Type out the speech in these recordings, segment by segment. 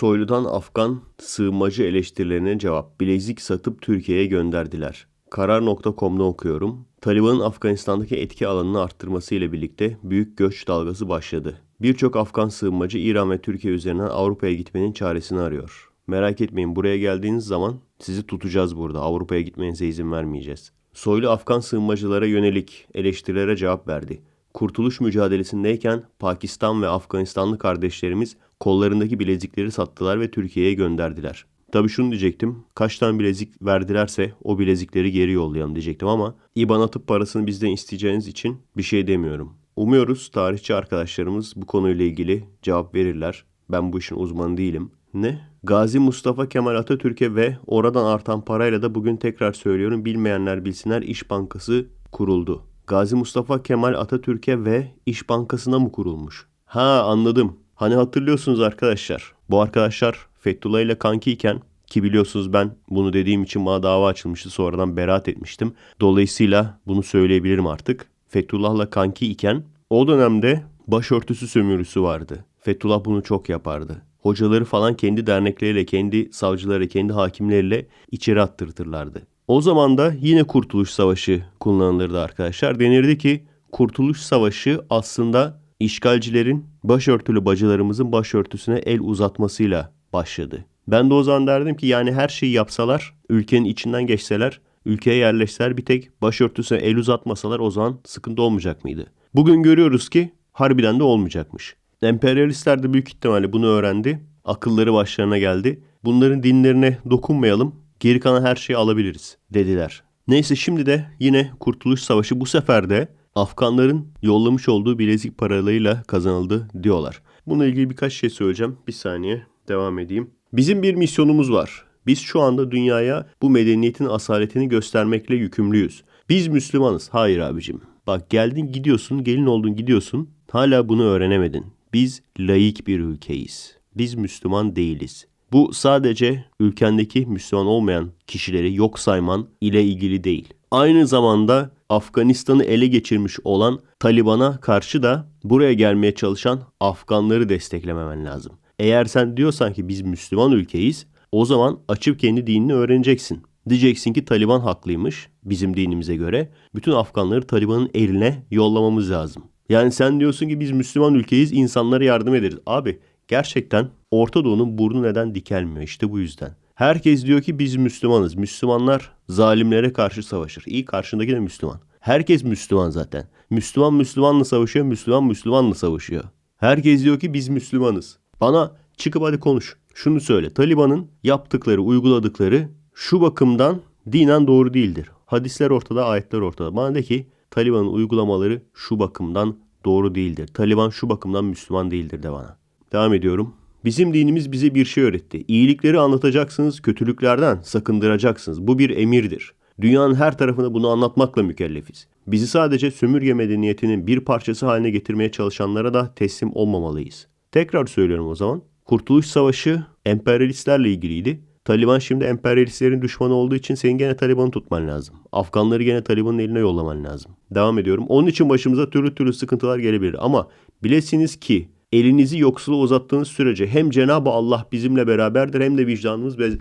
Soylu'dan Afgan sığınmacı eleştirilerine cevap. Bilezik satıp Türkiye'ye gönderdiler. Karar.com'da okuyorum. Taliban'ın Afganistan'daki etki alanını arttırması ile birlikte büyük göç dalgası başladı. Birçok Afgan sığınmacı İran ve Türkiye üzerinden Avrupa'ya gitmenin çaresini arıyor. Merak etmeyin buraya geldiğiniz zaman sizi tutacağız burada. Avrupa'ya gitmenize izin vermeyeceğiz. Soylu Afgan sığınmacılara yönelik eleştirilere cevap verdi. Kurtuluş mücadelesindeyken Pakistan ve Afganistanlı kardeşlerimiz kollarındaki bilezikleri sattılar ve Türkiye'ye gönderdiler. Tabii şunu diyecektim. Kaç tane bilezik verdilerse o bilezikleri geri yollayalım diyecektim ama IBAN atıp parasını bizden isteyeceğiniz için bir şey demiyorum. Umuyoruz tarihçi arkadaşlarımız bu konuyla ilgili cevap verirler. Ben bu işin uzmanı değilim. Ne? Gazi Mustafa Kemal Atatürk'e ve oradan artan parayla da bugün tekrar söylüyorum bilmeyenler bilsinler İş Bankası kuruldu. Gazi Mustafa Kemal Atatürk'e ve İş Bankası'na mı kurulmuş? Ha anladım. Hani hatırlıyorsunuz arkadaşlar. Bu arkadaşlar Fethullah ile kankiyken ki biliyorsunuz ben bunu dediğim için bana dava açılmıştı. Sonradan beraat etmiştim. Dolayısıyla bunu söyleyebilirim artık. Fethullah'la kanki iken o dönemde başörtüsü sömürüsü vardı. Fethullah bunu çok yapardı. Hocaları falan kendi dernekleriyle, kendi savcıları, kendi hakimleriyle içeri attırtırlardı. O zaman da yine Kurtuluş Savaşı kullanılırdı arkadaşlar. Denirdi ki Kurtuluş Savaşı aslında işgalcilerin başörtülü bacılarımızın başörtüsüne el uzatmasıyla başladı. Ben de o zaman derdim ki yani her şeyi yapsalar, ülkenin içinden geçseler, ülkeye yerleşseler bir tek başörtüsüne el uzatmasalar o zaman sıkıntı olmayacak mıydı? Bugün görüyoruz ki harbiden de olmayacakmış. Emperyalistler de büyük ihtimalle bunu öğrendi. Akılları başlarına geldi. Bunların dinlerine dokunmayalım. Geri kalan her şeyi alabiliriz dediler. Neyse şimdi de yine Kurtuluş Savaşı bu sefer de Afganların yollamış olduğu bilezik paralarıyla kazanıldı diyorlar. Bununla ilgili birkaç şey söyleyeceğim. Bir saniye devam edeyim. Bizim bir misyonumuz var. Biz şu anda dünyaya bu medeniyetin asaletini göstermekle yükümlüyüz. Biz Müslümanız. Hayır abicim. Bak geldin gidiyorsun, gelin oldun gidiyorsun. Hala bunu öğrenemedin. Biz laik bir ülkeyiz. Biz Müslüman değiliz. Bu sadece ülkendeki Müslüman olmayan kişileri yok sayman ile ilgili değil. Aynı zamanda Afganistan'ı ele geçirmiş olan Taliban'a karşı da buraya gelmeye çalışan Afganları desteklememen lazım. Eğer sen diyorsan ki biz Müslüman ülkeyiz, o zaman açıp kendi dinini öğreneceksin. Diyeceksin ki Taliban haklıymış bizim dinimize göre. Bütün Afganları Taliban'ın eline yollamamız lazım. Yani sen diyorsun ki biz Müslüman ülkeyiz, insanlara yardım ederiz. Abi gerçekten Orta Doğu'nun burnu neden dikelmiyor işte bu yüzden. Herkes diyor ki biz Müslümanız. Müslümanlar zalimlere karşı savaşır. İyi karşındaki de Müslüman. Herkes Müslüman zaten. Müslüman Müslümanla savaşıyor, Müslüman Müslümanla savaşıyor. Herkes diyor ki biz Müslümanız. Bana çıkıp hadi konuş. Şunu söyle. Taliban'ın yaptıkları, uyguladıkları şu bakımdan dinen doğru değildir. Hadisler ortada, ayetler ortada. Bana de ki Taliban'ın uygulamaları şu bakımdan doğru değildir. Taliban şu bakımdan Müslüman değildir de bana. Devam ediyorum. Bizim dinimiz bize bir şey öğretti. İyilikleri anlatacaksınız, kötülüklerden sakındıracaksınız. Bu bir emirdir. Dünyanın her tarafında bunu anlatmakla mükellefiz. Bizi sadece sömürge medeniyetinin bir parçası haline getirmeye çalışanlara da teslim olmamalıyız. Tekrar söylüyorum o zaman. Kurtuluş Savaşı emperyalistlerle ilgiliydi. Taliban şimdi emperyalistlerin düşmanı olduğu için senin gene Taliban'ı tutman lazım. Afganları gene Taliban'ın eline yollaman lazım. Devam ediyorum. Onun için başımıza türlü türlü sıkıntılar gelebilir. Ama bilesiniz ki elinizi yoksula uzattığınız sürece hem Cenab-ı Allah bizimle beraberdir hem de vicdanımız bez...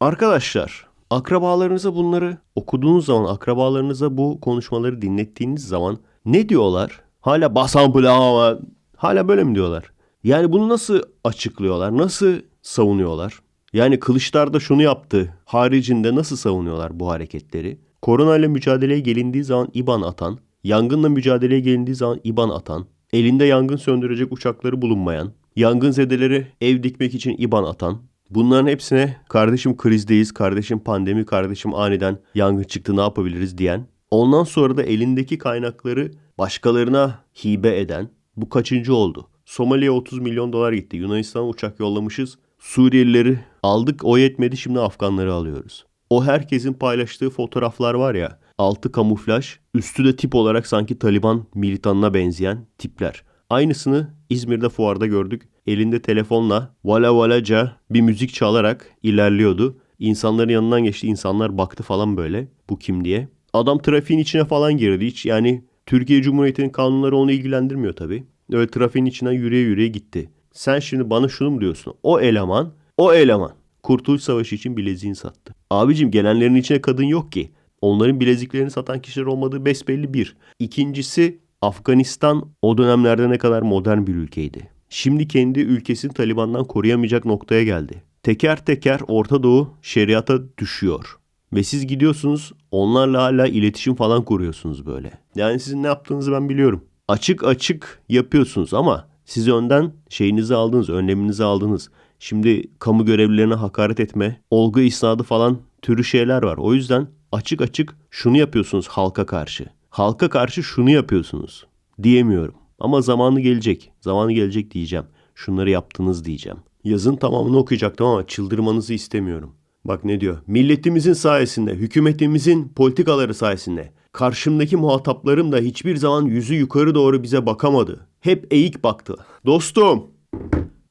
Arkadaşlar akrabalarınıza bunları okuduğunuz zaman akrabalarınıza bu konuşmaları dinlettiğiniz zaman ne diyorlar? Hala basan ama hala böyle mi diyorlar? Yani bunu nasıl açıklıyorlar? Nasıl savunuyorlar? Yani Kılıçlar da şunu yaptı. Haricinde nasıl savunuyorlar bu hareketleri? Korona ile mücadeleye gelindiği zaman IBAN atan, yangınla mücadeleye gelindiği zaman IBAN atan, elinde yangın söndürecek uçakları bulunmayan, yangın zedeleri ev dikmek için IBAN atan, bunların hepsine kardeşim krizdeyiz, kardeşim pandemi, kardeşim aniden yangın çıktı ne yapabiliriz diyen, ondan sonra da elindeki kaynakları başkalarına hibe eden, bu kaçıncı oldu? Somali'ye 30 milyon dolar gitti. Yunanistan'a uçak yollamışız. Suriyelileri aldık o yetmedi şimdi Afganları alıyoruz. O herkesin paylaştığı fotoğraflar var ya altı kamuflaj üstü de tip olarak sanki Taliban militanına benzeyen tipler. Aynısını İzmir'de fuarda gördük. Elinde telefonla vala valaca bir müzik çalarak ilerliyordu. İnsanların yanından geçti. İnsanlar baktı falan böyle. Bu kim diye. Adam trafiğin içine falan girdi. Hiç yani Türkiye Cumhuriyeti'nin kanunları onu ilgilendirmiyor tabii. Öyle trafiğin içinden yürüye yürüye gitti. Sen şimdi bana şunu mu diyorsun? O eleman, o eleman Kurtuluş Savaşı için bileziğini sattı. Abicim gelenlerin içine kadın yok ki. Onların bileziklerini satan kişiler olmadığı besbelli bir. İkincisi Afganistan o dönemlerde ne kadar modern bir ülkeydi. Şimdi kendi ülkesini Taliban'dan koruyamayacak noktaya geldi. Teker teker Orta Doğu şeriata düşüyor. Ve siz gidiyorsunuz onlarla hala iletişim falan kuruyorsunuz böyle. Yani sizin ne yaptığınızı ben biliyorum. Açık açık yapıyorsunuz ama siz önden şeyinizi aldınız, önleminizi aldınız. Şimdi kamu görevlilerine hakaret etme, olgu isnadı falan türü şeyler var. O yüzden açık açık şunu yapıyorsunuz halka karşı. Halka karşı şunu yapıyorsunuz diyemiyorum. Ama zamanı gelecek. Zamanı gelecek diyeceğim. Şunları yaptınız diyeceğim. Yazın tamamını okuyacaktım ama çıldırmanızı istemiyorum. Bak ne diyor? Milletimizin sayesinde, hükümetimizin politikaları sayesinde karşımdaki muhataplarım da hiçbir zaman yüzü yukarı doğru bize bakamadı. Hep eğik baktı. Dostum,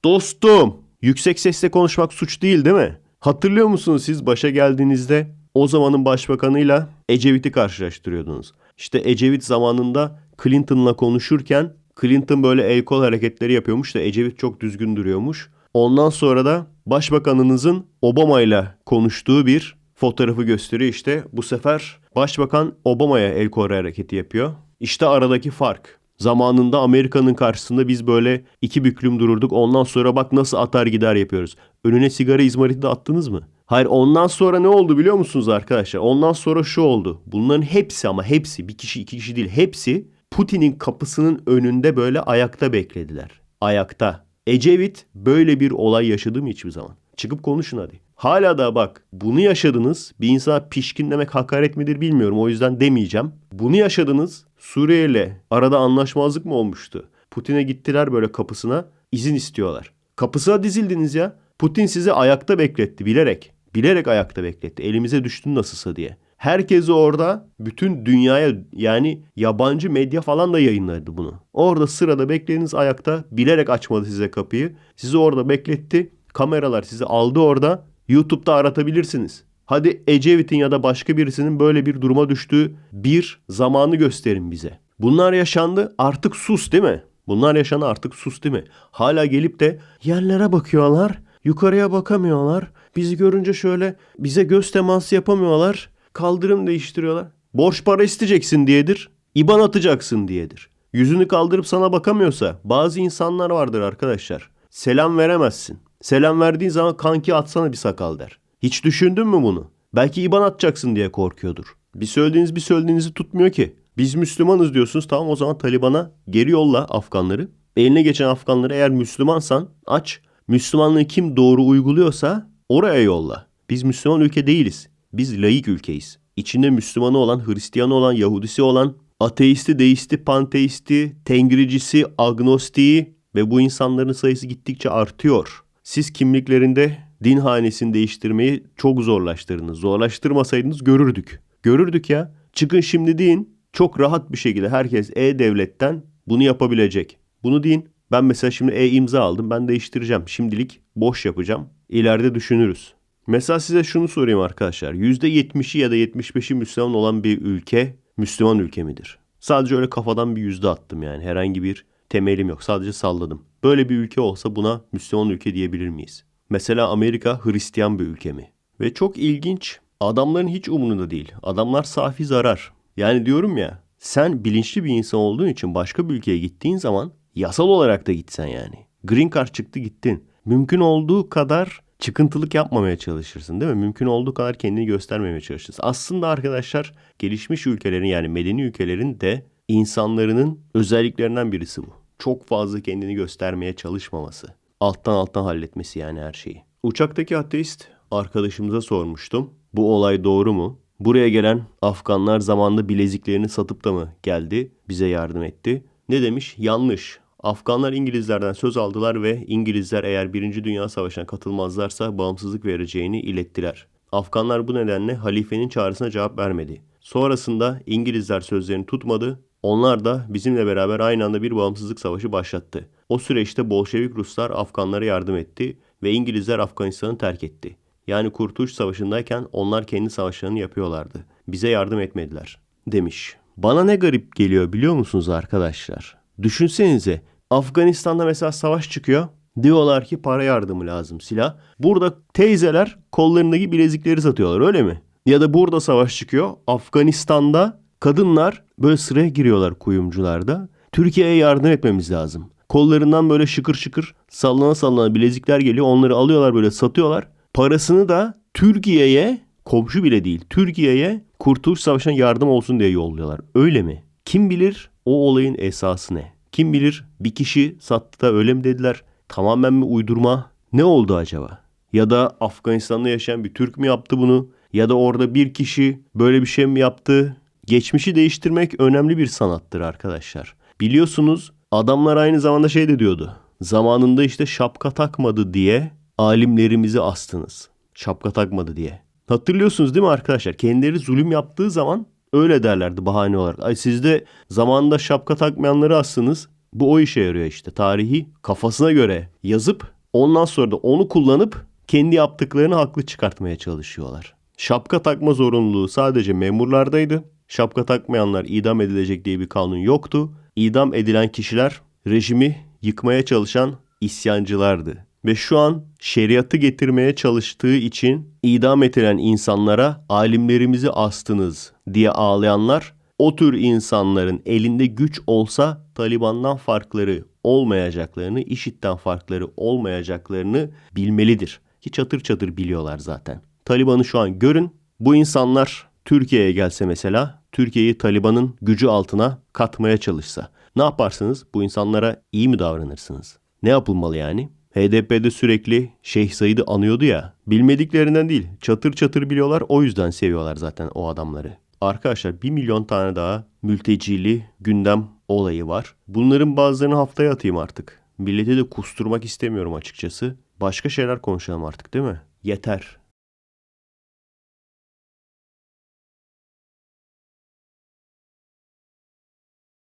dostum. Yüksek sesle konuşmak suç değil değil mi? Hatırlıyor musunuz siz başa geldiğinizde o zamanın başbakanıyla Ecevit'i karşılaştırıyordunuz. İşte Ecevit zamanında Clinton'la konuşurken Clinton böyle el kol hareketleri yapıyormuş da Ecevit çok düzgün duruyormuş. Ondan sonra da başbakanınızın Obama ile konuştuğu bir fotoğrafı gösteriyor işte. Bu sefer başbakan Obama'ya el kol hareketi yapıyor. İşte aradaki fark. Zamanında Amerika'nın karşısında biz böyle iki büklüm dururduk. Ondan sonra bak nasıl atar gider yapıyoruz. Önüne sigara izmariti de attınız mı? Hayır ondan sonra ne oldu biliyor musunuz arkadaşlar? Ondan sonra şu oldu. Bunların hepsi ama hepsi bir kişi iki kişi değil hepsi Putin'in kapısının önünde böyle ayakta beklediler. Ayakta. Ecevit böyle bir olay yaşadı mı hiçbir zaman? Çıkıp konuşun hadi. Hala da bak bunu yaşadınız. Bir insana pişkin demek hakaret midir bilmiyorum. O yüzden demeyeceğim. Bunu yaşadınız. Suriye ile arada anlaşmazlık mı olmuştu? Putin'e gittiler böyle kapısına. izin istiyorlar. Kapısına dizildiniz ya. Putin sizi ayakta bekletti bilerek. Bilerek ayakta bekletti. Elimize düştün nasılsa diye. Herkesi orada bütün dünyaya yani yabancı medya falan da yayınladı bunu. Orada sırada beklediğiniz ayakta bilerek açmadı size kapıyı. Sizi orada bekletti. Kameralar sizi aldı orada. YouTube'da aratabilirsiniz. Hadi Ecevit'in ya da başka birisinin böyle bir duruma düştüğü bir zamanı gösterin bize. Bunlar yaşandı artık sus değil mi? Bunlar yaşandı artık sus değil mi? Hala gelip de yerlere bakıyorlar, yukarıya bakamıyorlar. Bizi görünce şöyle bize göz teması yapamıyorlar. Kaldırım değiştiriyorlar. Borç para isteyeceksin diyedir. İban atacaksın diyedir. Yüzünü kaldırıp sana bakamıyorsa bazı insanlar vardır arkadaşlar. Selam veremezsin. Selam verdiğin zaman kanki atsana bir sakal der. Hiç düşündün mü bunu? Belki iban atacaksın diye korkuyordur. Bir söylediğiniz bir söylediğinizi tutmuyor ki. Biz Müslümanız diyorsunuz tamam o zaman Taliban'a geri yolla Afganları. Eline geçen Afganları eğer Müslümansan aç. Müslümanlığı kim doğru uyguluyorsa oraya yolla. Biz Müslüman ülke değiliz. Biz laik ülkeyiz. İçinde Müslümanı olan, Hristiyanı olan, Yahudisi olan, ateisti, deisti, panteisti, tengricisi, agnostiği ve bu insanların sayısı gittikçe artıyor. Siz kimliklerinde din hanesini değiştirmeyi çok zorlaştırdınız. Zorlaştırmasaydınız görürdük. Görürdük ya. Çıkın şimdi deyin. Çok rahat bir şekilde herkes e-devletten bunu yapabilecek. Bunu deyin. Ben mesela şimdi e-imza aldım. Ben değiştireceğim. Şimdilik boş yapacağım. İleride düşünürüz. Mesela size şunu sorayım arkadaşlar. %70'i ya da 75'i Müslüman olan bir ülke Müslüman ülke midir? Sadece öyle kafadan bir yüzde attım yani. Herhangi bir temelim yok. Sadece salladım. Böyle bir ülke olsa buna Müslüman ülke diyebilir miyiz? Mesela Amerika Hristiyan bir ülke mi? Ve çok ilginç. Adamların hiç umurunda değil. Adamlar safi zarar. Yani diyorum ya sen bilinçli bir insan olduğun için başka bir ülkeye gittiğin zaman yasal olarak da gitsen yani. Green card çıktı gittin. Mümkün olduğu kadar çıkıntılık yapmamaya çalışırsın değil mi? Mümkün olduğu kadar kendini göstermemeye çalışırsın. Aslında arkadaşlar gelişmiş ülkelerin yani medeni ülkelerin de insanların özelliklerinden birisi bu. Çok fazla kendini göstermeye çalışmaması. Alttan alttan halletmesi yani her şeyi. Uçaktaki ateist arkadaşımıza sormuştum. Bu olay doğru mu? Buraya gelen Afganlar zamanında bileziklerini satıp da mı geldi? Bize yardım etti. Ne demiş? Yanlış. Afganlar İngilizlerden söz aldılar ve İngilizler eğer 1. Dünya Savaşı'na katılmazlarsa bağımsızlık vereceğini ilettiler. Afganlar bu nedenle halifenin çağrısına cevap vermedi. Sonrasında İngilizler sözlerini tutmadı. Onlar da bizimle beraber aynı anda bir bağımsızlık savaşı başlattı. O süreçte Bolşevik Ruslar Afganlara yardım etti ve İngilizler Afganistan'ı terk etti. Yani Kurtuluş Savaşı'ndayken onlar kendi savaşlarını yapıyorlardı. Bize yardım etmediler." demiş. Bana ne garip geliyor biliyor musunuz arkadaşlar? Düşünsenize Afganistan'da mesela savaş çıkıyor. Diyorlar ki para yardımı lazım silah. Burada teyzeler kollarındaki bilezikleri satıyorlar öyle mi? Ya da burada savaş çıkıyor. Afganistan'da kadınlar böyle sıraya giriyorlar kuyumcularda. Türkiye'ye yardım etmemiz lazım. Kollarından böyle şıkır şıkır sallana sallana bilezikler geliyor. Onları alıyorlar böyle satıyorlar. Parasını da Türkiye'ye komşu bile değil Türkiye'ye Kurtuluş Savaşı'na yardım olsun diye yolluyorlar. Öyle mi? Kim bilir o olayın esası ne? Kim bilir bir kişi sattı da öyle mi dediler? Tamamen mi uydurma? Ne oldu acaba? Ya da Afganistan'da yaşayan bir Türk mü yaptı bunu? Ya da orada bir kişi böyle bir şey mi yaptı? Geçmişi değiştirmek önemli bir sanattır arkadaşlar. Biliyorsunuz adamlar aynı zamanda şey de diyordu. Zamanında işte şapka takmadı diye alimlerimizi astınız. Şapka takmadı diye. Hatırlıyorsunuz değil mi arkadaşlar? Kendileri zulüm yaptığı zaman öyle derlerdi bahane olarak. Ay siz de zamanında şapka takmayanları astınız. Bu o işe yarıyor işte. Tarihi kafasına göre yazıp ondan sonra da onu kullanıp kendi yaptıklarını haklı çıkartmaya çalışıyorlar. Şapka takma zorunluluğu sadece memurlardaydı. Şapka takmayanlar idam edilecek diye bir kanun yoktu. İdam edilen kişiler rejimi yıkmaya çalışan isyancılardı. Ve şu an şeriatı getirmeye çalıştığı için idam edilen insanlara alimlerimizi astınız diye ağlayanlar o tür insanların elinde güç olsa Taliban'dan farkları olmayacaklarını, IŞİD'den farkları olmayacaklarını bilmelidir. Ki çatır çatır biliyorlar zaten. Taliban'ı şu an görün. Bu insanlar Türkiye'ye gelse mesela, Türkiye'yi Taliban'ın gücü altına katmaya çalışsa. Ne yaparsınız? Bu insanlara iyi mi davranırsınız? Ne yapılmalı yani? HDP'de sürekli Şeyh Said'i anıyordu ya. Bilmediklerinden değil. Çatır çatır biliyorlar. O yüzden seviyorlar zaten o adamları. Arkadaşlar 1 milyon tane daha mültecili gündem olayı var. Bunların bazılarını haftaya atayım artık. Milleti de kusturmak istemiyorum açıkçası. Başka şeyler konuşalım artık değil mi? Yeter.